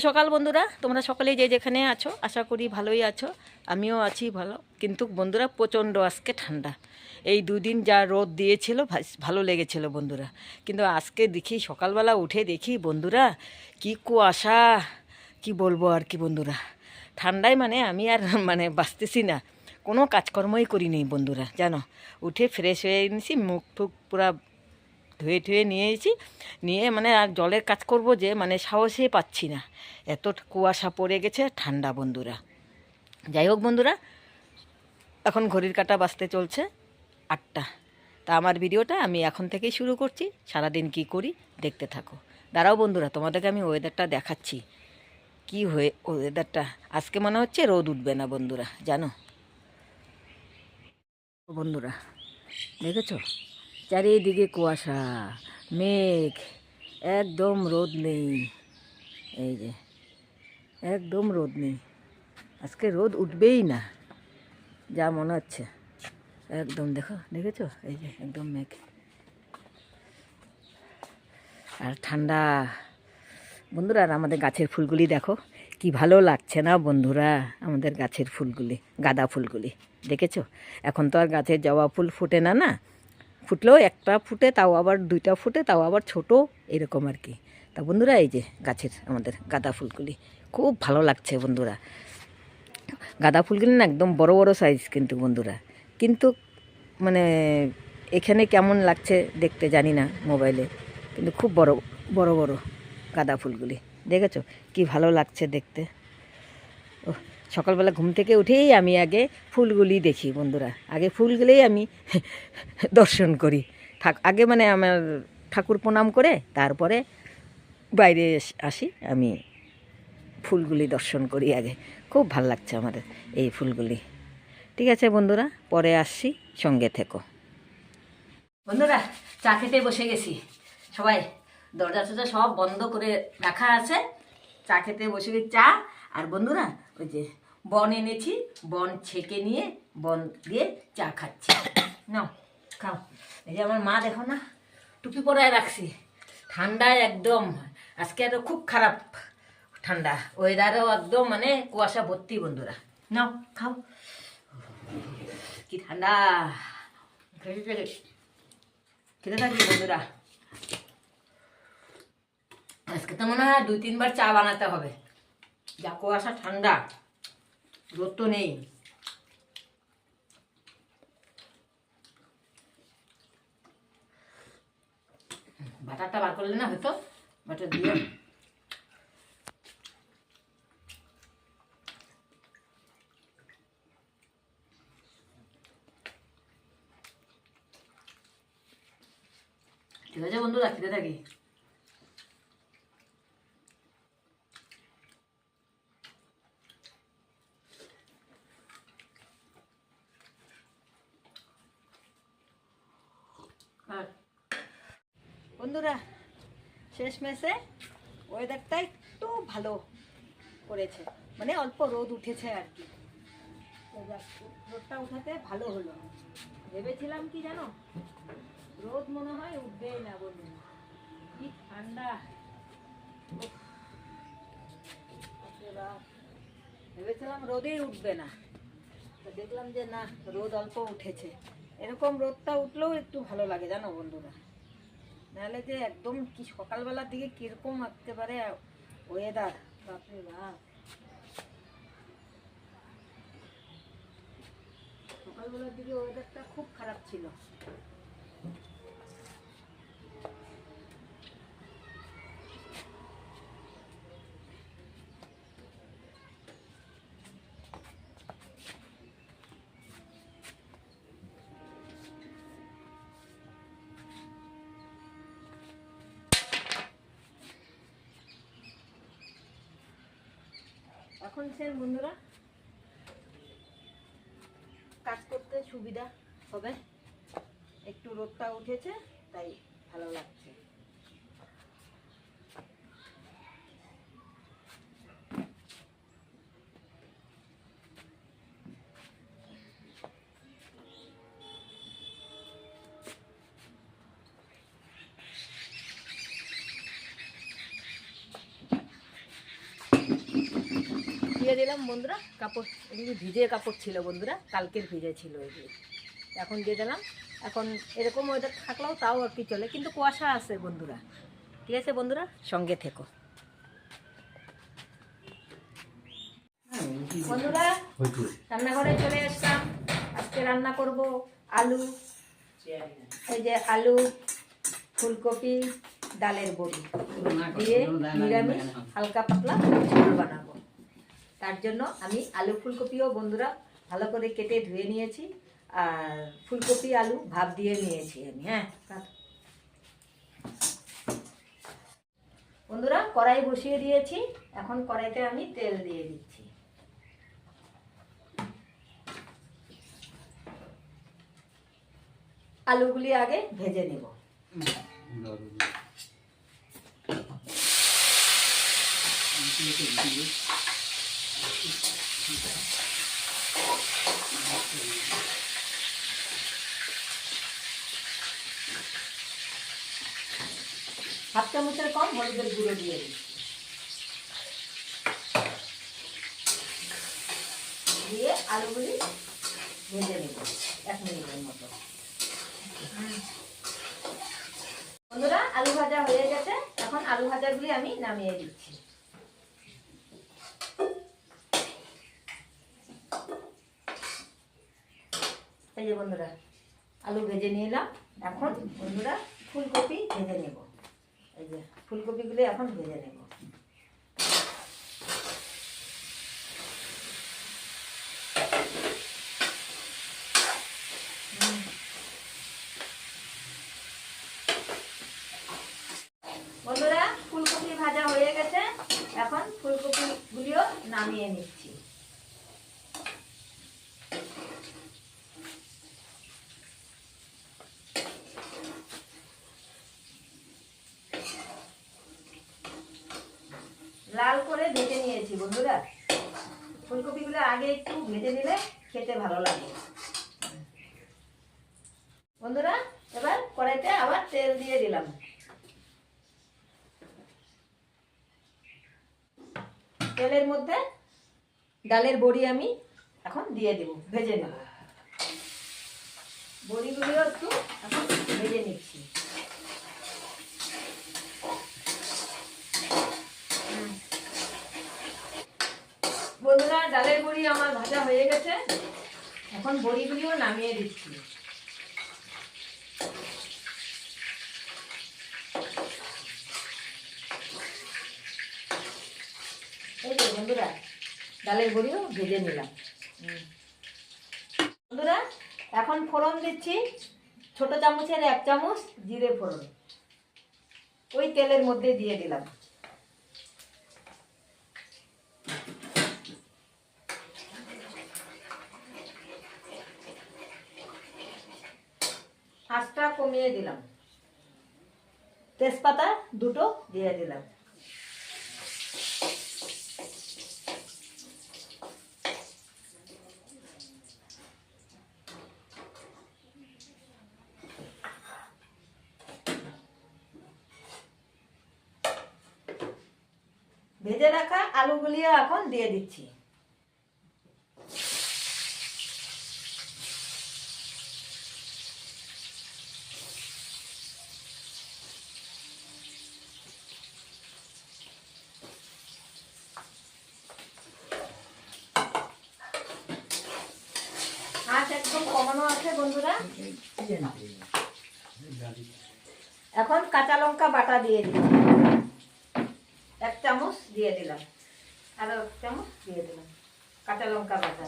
সকাল বন্ধুরা, তোমরা সকলেই যে যেখানে আছো, আশা করি ভালোই আছো। আমিও আছি ভালো, কিন্তু বন্ধুরা প্রচণ্ড আজকে ঠান্ডা। এই দুদিন যা রোদ দিয়েছিল ভালো লেগেছিল বন্ধুরা। কিন্তু আজকে দেখি, সকালবেলা উঠে দেখি বন্ধুরা, কি কুয়াশা, কি বলব আর কি বন্ধুরা। ঠান্ডায় মানে আমি আর মানে বাঁচতেছি না। কোনো কাজকর্মই করি বন্ধুরা, জানো? উঠে ফ্রেশ হয়ে নিয়েছি মুখ টুক পুরা ধুয়ে ধুয়ে নিয়েছি নিয়ে মানে আর জলের কাজ করব যে মানে সাহসই পাচ্ছি না। এত কুয়াশা পড়ে গেছে, ঠান্ডা বন্ধুরা। যাই হোক বন্ধুরা, এখন ঘড়ির কাটা বাজতে চলছে আটটা। তা আমার ভিডিওটা আমি এখন থেকেই শুরু করছি। সারাদিন কি করি দেখতে থাকো। দাঁড়াও বন্ধুরা, তোমাদেরকে আমি ওয়েদারটা দেখাচ্ছি। কি হয়ে ওয়েদারটা আজকে মনে হচ্ছে রোদ উঠবে না বন্ধুরা, জানো? বন্ধুরা, দেখেছ? চারিদিকে কুয়াশা, মেঘ, একদম রোদ নেই। এই যে, একদম রোদ নেই। আজকে রোদ উঠবেই না, যা মনে হচ্ছে। একদম দেখো, দেখেছ? এই যে, একদম মেঘ। আর ঠান্ডা। বন্ধুরা, আর আমাদের গাছের ফুলগুলি দেখো, কি ভালো লাগছে না বন্ধুরা? আমাদের গাছের ফুলগুলি, গাঁদা ফুলগুলি, দেখেছ? এখন তো আর গাছের জবা ফুল ফুটে না না? ফুটলেও একটা ফুটে, তাও আবার দুইটা ফুটে, তাও আবার ছোট, এরকম আর কি। তা বন্ধুরা, এই যে গাছের আমাদের গাঁদা ফুলগুলি, খুব ভালো লাগছে বন্ধুরা। গাঁদা ফুলগুলি না একদম বড় বড় সাইজ কিন্তু বন্ধুরা। কিন্তু মানে এখানে কেমন লাগছে দেখতে জানি না মোবাইলে কিন্তু খুব বড় বড় বড় গাঁদা ফুলগুলি। দেখেছ? কি ভালো লাগছে দেখতে। সকালবেলা ঘুম থেকে উঠেই আমি আগে ফুলগুলি দেখি বন্ধুরা। আগে ফুলগুলোই আমি দর্শন করি। থাক, আগে মানে আমার ঠাকুর প্রণাম করে তারপরে বাইরে আসি, আমি ফুলগুলি দর্শন করি আগে। খুব ভালো লাগছে আমাদের এই ফুলগুলি। ঠিক আছে বন্ধুরা, পরে আসছি, সঙ্গে থেকো। বন্ধুরা, চা খেতে বসে গেছি। সবাই দরজা টরজা সব বন্ধ করে রাখা আছে। চা খেতে বসে গেছি, চা আর বন্ধুরা, ওই যে বন এনেছি, বন ছেঁকে নিয়ে বন দিয়ে চা খাচ্ছি। নাও, খাও। এই যে আমার মা দেখো না, টুপি পরায় রাখছি। ঠান্ডায় একদম, আজকে আরও খুব খারাপ ঠান্ডা। ওয়েদারও একদম মানে কুয়াশা ভর্তি বন্ধুরা। নাও, খাও। কি ঠান্ডা। খেতে থাকি বন্ধুরা। আজকে তো মনে হয় দুই তিনবার চা বানাতে হবে। যা কুয়াশা ঠান্ডা। রোদ তো নেই। বাটারটা বার করলে না হয়তো বাটার দিয়ে ঠিক আছে বন্ধুরা, খেতে থাকি আর বন্ধুরা শেষ মেসে ওয়েদারটা একটু ভালো করেছে। মানে অল্প রোদ উঠেছে আর কি। রোদটা উঠাতে ভালো হলো। ভেবেছিলাম কি জানো? রোদ মনে হয় উঠবেই না বন্ধুরা কি ঠান্ডা। ভেবেছিলাম রোদেই উঠবে না। তো দেখলাম যে না, রোদ অল্প উঠেছে। এরকম রোদটা উঠলেও একটু ভালো লাগে, জানো বন্ধুরা? নাহলে যে একদম কি সকালবেলার দিকে কীরকম পারে ওয়েদার বাপরে বাপ। সকালবেলার দিকে ওয়েদারটা খুব খারাপ ছিল। এখন সেন বন্ধুরা কাজ করতে সুবিধা হবে। একটু রোদটা উঠেছে তাই ভালো লাগছে। দিয়ে দিলাম বন্ধুরা, কাপড় এগুলি ভিজে কাপড় ছিল বন্ধুরা, কালকের ভিজে ছিল এগুলি। এখন দিয়ে দিলাম। এখন এরকম ওয়েদার থাকলেও তাও আর কি চলে, কিন্তু কুয়াশা আছে বন্ধুরা। ঠিক আছে বন্ধুরা, সঙ্গে থেকো। বন্ধুরা, রান্নাঘরে চলে আসলাম। আজকে রান্না করব আলু, এই যে আলু, ফুলকপি, ডালের বড়ি। দিয়ে নিরামিষ, হালকা পাতলা বানাবো। তার জন্য আমি আলু ফুলকপিও বন্ধুরা ভালো করে কেটে ধুয়ে নিয়েছি। আর ফুলকপি, আলু ভাপ দিয়ে নিয়েছি আমি হ্যাঁ? বন্ধুরা কড়াই বসিয়ে দিয়েছি। এখন কড়াইতে আমি তেল দিয়ে দিচ্ছি। আলুগুলি আগে ভেজে নেব। হাফ চামচের কম, হলুদের গুঁড়ো দিয়ে দিই। দিয়ে আলুগুলি ভেজে নেব, এক মিনিটের মতো। বন্ধুরা, আলু ভাজা হয়ে গেছে। এখন আলু ভাজাগুলি আমি নামিয়ে দিচ্ছি। এই যে বন্ধুরা, আলু ভেজে নিলাম। এখন বন্ধুরা ফুলকপি ভেজে নেব। এই যে ফুলকপিগুলি এখন ভেজে নেব। বন্ধুরা, ফুলকপি ভাজা হয়ে গেছে। এখন ফুলকপিগুলিও নামিয়ে নিচ্ছি লাল করে ভেজে নিয়েছি বন্ধুরা ফুলকপিগুলো আগে একটু ভেজে নিলে খেতে ভালো লাগে বন্ধুরা এবার কড়াইতে আবার তেল দিয়ে দিলাম। তেলের মধ্যে ডালের বড়ি আমি এখন দিয়ে দেব, ভেজে নেব। বড়িগুলিও একটু এখন ভেজে নিচ্ছি। বন্ধুরা, ডালের বড়ি আমার ভাজা হয়ে গেছে। এখন বড়িগুলিও নামিয়ে দিচ্ছি এই তো বন্ধুরা ডালের বড়িও ভেজে নিলাম। বন্ধুরা এখন ফোড়ন দিচ্ছি। ছোট চামচের এক চামচ জিরে ফোড়ন। ওই তেলের মধ্যে দিয়ে দিলাম। আঁচটা কমিয়ে দিলাম। তেজপাতা দুটো দিয়ে দিলাম ভেজে রাখা আলুগুলিও এখন দিয়ে দিচ্ছি। একদম কমানো আছে বন্ধুরা। এখন কাঁচা লঙ্কা বাটা দিয়ে দিচ্ছি। এক চামচ দিয়ে দিলাম। আরও চামচ দিয়ে দিলাম। কাঁচা লঙ্কা বাটা।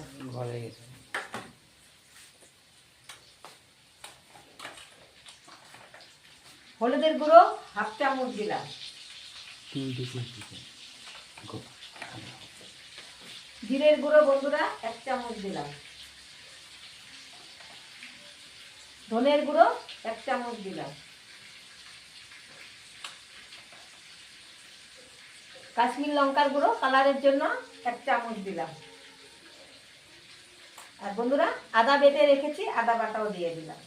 হলুদের গুঁড়ো হাফ চামচ দিলাম। জিরের গুঁড়ো বন্ধুরা এক চামচ দিলাম। ধনের গুঁড়ো এক চামচ দিলাম। কাশ্মীর লঙ্কার গুঁড়ো কালারের জন্য এক চামচ দিলাম। আর বন্ধুরা, আদা বেটে রেখেছি, আদা বাটাও দিয়ে দিলাম।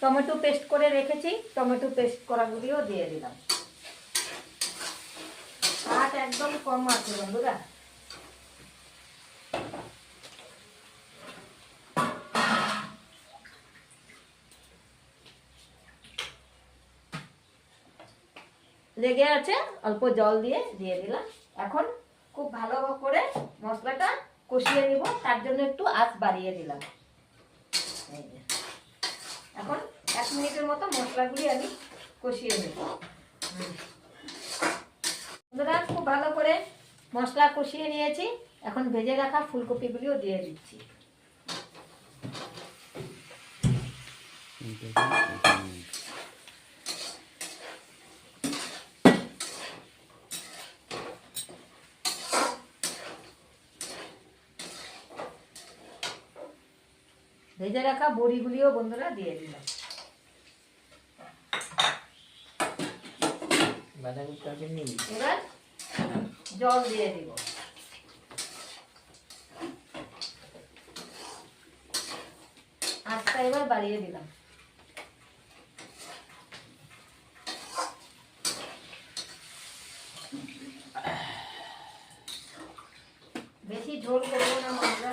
টমেটো পেস্ট করে রেখেছি, টমেটো পেস্ট করাগুলিও দিয়ে দিলাম। আট একদম কম আছে বন্ধুরা। লেগে আছে, অল্প জল দিয়ে দিয়ে দিলাম। এখন খুব ভালো করে মশলাটা কষিয়ে নিব, তার জন্য একটু আঁচ বাড়িয়ে দিলাম। এখন এক মিনিটের মতো মশলাগুলি আমি কষিয়ে নেব। বন্ধুরা, খুব ভালো করে মশলা কষিয়ে নিয়েছি। এখন ভেজে রাখা ফুলকপিগুলিও দিয়ে দিচ্ছি। ভেজে রাখা বড়িগুলিও বন্ধুরা দিয়ে দিলাম। বাঁধাকপিটাকে নিই। এবার জল দিয়ে দিব। আঁচটা এবার বাড়িয়ে দিলাম। বেশি ঝোল করব না মশলা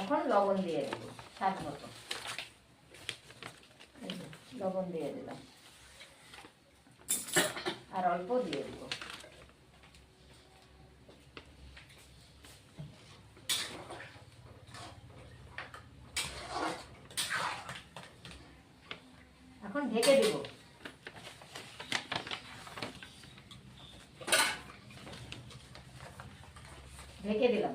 এখন লবণ দিয়ে দেবো স্বাদ মতো। লবণ দিয়ে দিলাম। আর অল্প দিয়ে দেবো এখন ঢেকে দেব ঢেকে দিলাম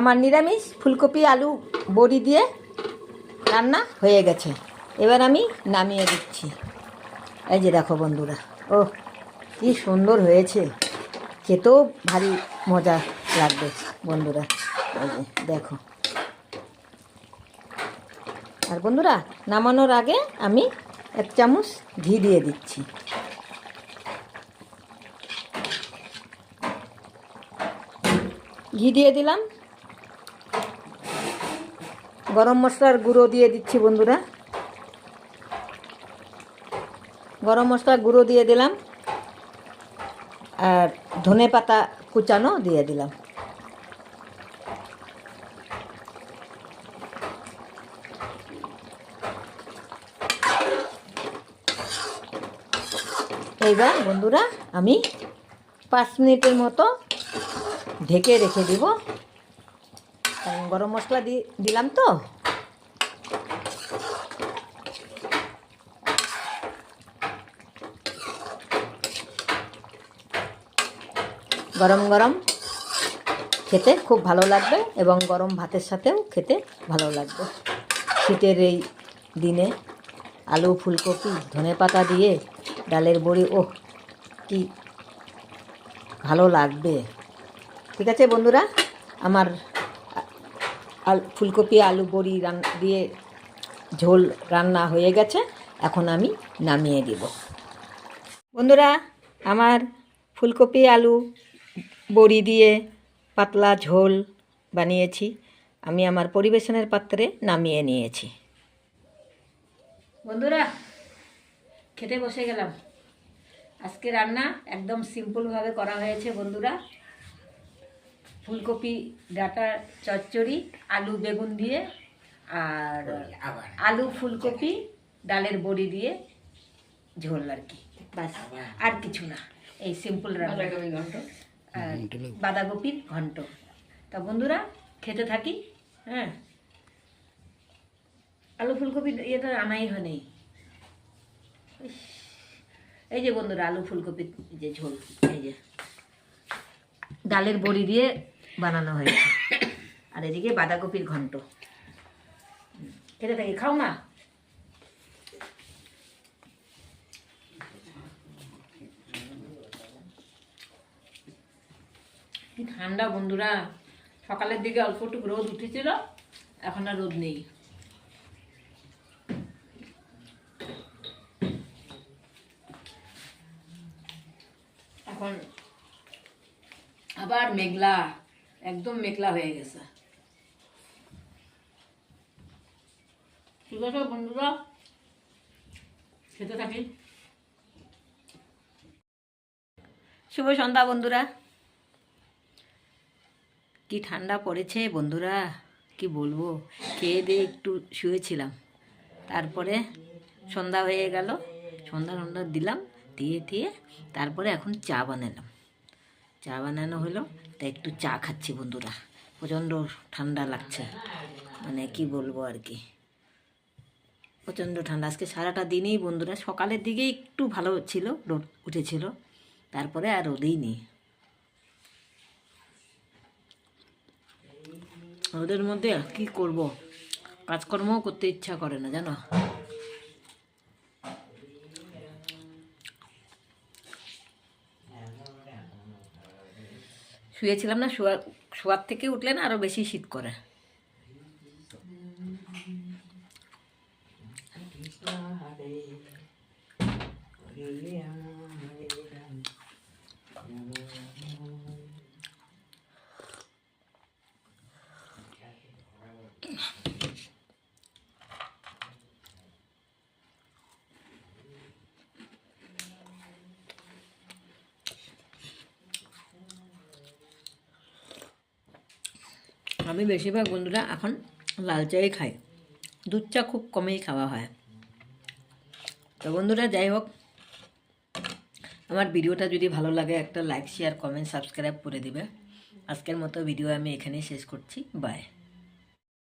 আমার নিরামিষ ফুলকপি, আলু, বড়ি দিয়ে রান্না হয়ে গেছে। এবার আমি নামিয়ে দিচ্ছি। এই যে দেখো বন্ধুরা ও কি সুন্দর হয়েছে। খেতেও ভারী মজা লাগবে বন্ধুরা। দেখো। আর বন্ধুরা, নামানোর আগে আমি এক চামচ ঘি দিয়ে দিচ্ছি। ঘি দিয়ে দিলাম। গরম মশলার গুঁড়ো দিয়ে দিচ্ছি বন্ধুরা। গরম মশলার গুঁড়ো দিয়ে দিলাম। আর ধনে পাতা কুচানো দিয়ে দিলাম। এইবার বন্ধুরা, আমি পাঁচ মিনিটের মতো ঢেকে রেখে দিব। গরম মশলা দিলাম তো। গরম গরম খেতে খুব ভালো লাগবে এবং গরম ভাতের সাথেও খেতে ভালো লাগবে। শীতের এই দিনে আলু, ফুলকপি, ধনে পাতা দিয়ে ডালের বড়ি ও কি ভালো লাগবে। ঠিক আছে বন্ধুরা, আমার আল, ফুলকপি, আলু বড়ি রান, দিয়ে ঝোল রান্না হয়ে গেছে। এখন আমি নামিয়ে দিব। বন্ধুরা, আমার ফুলকপি, আলু বড়ি দিয়ে পাতলা ঝোল বানিয়েছি। আমি আমার পরিবেশনের পাত্রে নামিয়ে নিয়েছি। বন্ধুরা, খেতে বসে গেলাম। আজকে রান্না একদম সিম্পলভাবে করা হয়েছে বন্ধুরা। ফুলকপি ডাটা চচ্চড়ি আলু বেগুন দিয়ে আর আলু ফুলকপি ডালের বড়ি দিয়ে ঝোল আর কি। বাস আর কিছু না। এই সিম্পল রান্না। ঘন্ট। আর বাঁধাকপির ঘন্ট। তা বন্ধুরা খেতে থাকি হ্যাঁ? আলু ফুলকপি ইয়েটা আনাই হয় নেই। এই যে বন্ধুরা আলু ফুলকপির যে ঝোল এই যে। ডালের বড়ি দিয়ে বানানো হয়েছে। আর এদিকে বাঁধাকপির ঘন্ট। খেতে থাকি, খাও না ঠান্ডা বন্ধুরা। সকালের দিকে অল্প একটু রোদ উঠেছিল, এখন আর রোদ নেই। এখন আবার মেঘলা। একদম মেঘলা হয়ে গেছে। ঠিক আছে বন্ধুরা, খেতে থাকি। শুভ সন্ধ্যা বন্ধুরা। কি ঠান্ডা পড়েছে বন্ধুরা? কি বলব? খেয়ে দিয়ে একটু শুয়েছিলাম। তারপরে সন্ধ্যা হয়ে গেল। সন্ধ্যা সন্ধ্যা দিলাম, দিয়ে দিয়ে তারপরে এখন চা বানালাম। চা বানানো হলো। তা একটু চা খাচ্ছি বন্ধুরা। প্রচণ্ড ঠান্ডা লাগছে। মানে কি বলব আর কি। প্রচণ্ড ঠান্ডা। আজকে সারাটা দিনেই বন্ধুরা, সকালের দিকে একটু ভালো ছিল, রোদ উঠেছিল। তারপরে আর রোদেই নেই। রোদের মধ্যে কি করব? কাজকর্মও করতে ইচ্ছা করে না, জানো? শুয়েছিলাম না শোয়া শোয়ার থেকে উঠলে না আরও বেশি শীত করে। আমি বেশিরভাগ বন্ধুরা এখন লাল চাই খাই। দুধ চা খুব কমেই খাওয়া হয়। তো বন্ধুরা, যাই হোক, আমার ভিডিওটা যদি ভালো লাগে, একটা লাইক শেয়ার কমেন্ট সাবস্ক্রাইব করে দেবে। আজকের মতো ভিডিও আমি এখানেই শেষ করছি। বাই